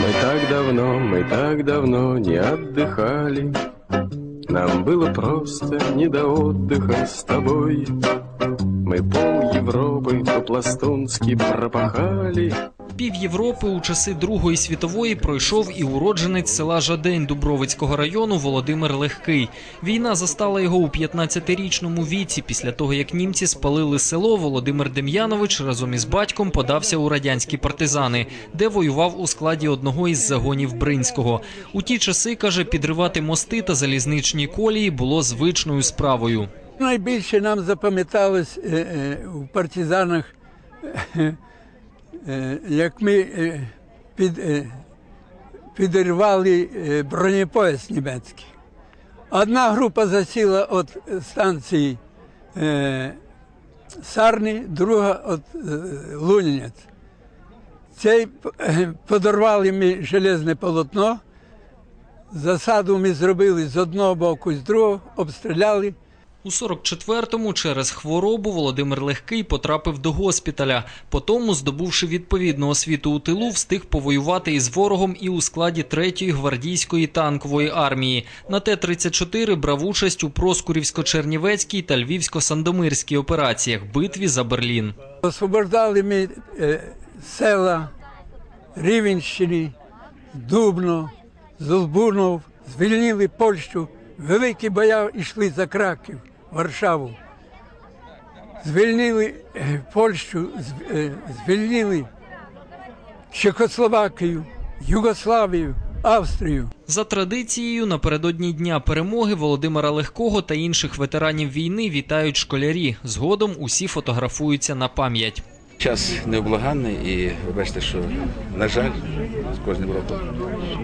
Мы так давно, мы так давно не отдыхали. Нам было просто не до отдыха с тобой. Мы пол Европы по-пластунски пропахали. Пів Європи у часи Другої світової пройшов і уродженець села Жадень Дубровицького району Володимир Легкий. Війна застала його у 15-річному віці. Після того, як німці спалили село, Володимир Дем'янович разом із батьком подався у радянські партизани, де воював у складі одного із загонів Бринського. У ті часи каже, підривати мости та залізничні колії було звичною справою. Найбільше нам запам'яталось е, е, у партизанах, е, е, як ми е, під, е, підірвали е, бронепояс німецький. Одна група засіла від станції е, Сарни, друга від е, Лунінець. Цей е, подорвали ми железне полотно. Засаду ми зробили з одного боку, з другого, обстріляли. У 44-му через хворобу Володимир Легкий потрапив до госпіталя. Потому, здобувши відповідну освіту у тилу, встиг повоювати із ворогом і у складі 3-ї гвардійської танкової армії. На Т-34 брав участь у Проскурівсько-Чернівецькій та Львівсько-Сандомирській операціях битві за Берлін. Освобождали ми е, села Рівенщини, Дубно, Золбунов, звільнили Польщу. Великі боя йшли за Краків, Варшаву. Звільнили е, Польщу, е, звільнили Чехословакію, Югославію, Австрію. За традицією, напередодні дня перемоги Володимира Легкого та інших ветеранів війни вітають школярі. Згодом усі фотографуються на пам'ять. Час невблаганний, і ви бачите, що, на жаль, з кожним роком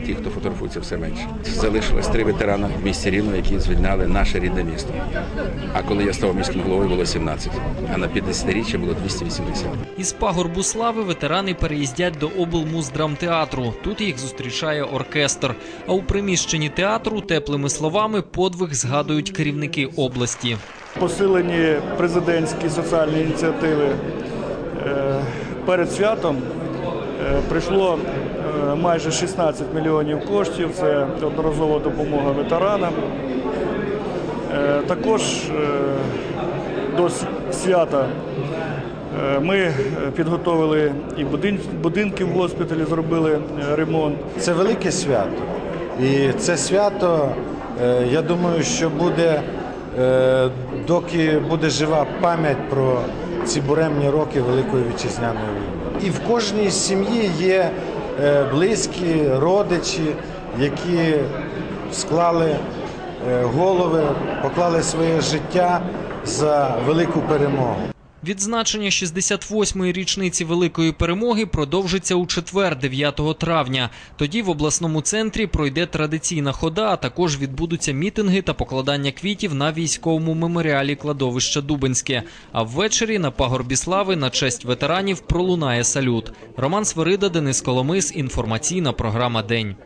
ті, хто фотографується, все менше. Залишилось три ветерана в місті Рівно, які звільняли наше рідне місто. А коли я став міським головою, було 17, а на 50-річчя було 280. Із пагорбу слави ветерани переїздять до облмуздрамтеатру. Тут їх зустрічає оркестр. А у приміщенні театру теплими словами подвиг згадують керівники області. посилені президентські соціальні ініціативи. Е, Перед святом е, прийшло е, майже 16 мільйонів коштів. Це одноразова допомога ветеранам. Також до свята ми підготовили і будинки в госпіталі, зробили ремонт. Це велике свято. І це свято, я думаю, що буде, доки буде жива пам'ять про ці буремні роки Великої вітчизняної війни. І в кожній сім'ї є е, близькі, родичі, які склали е, голови, поклали своє життя за велику перемогу. Відзначення 68-ї річниці великої перемоги продовжиться у четвер, 9 травня. Тоді в обласному центрі пройде традиційна хода, а також відбудуться мітинги та покладання квітів на військовому меморіалі кладовища Дубинське. А ввечері на пагорбі слави на честь ветеранів пролунає салют. Роман Свирида, Денис Коломис. Інформаційна програма День.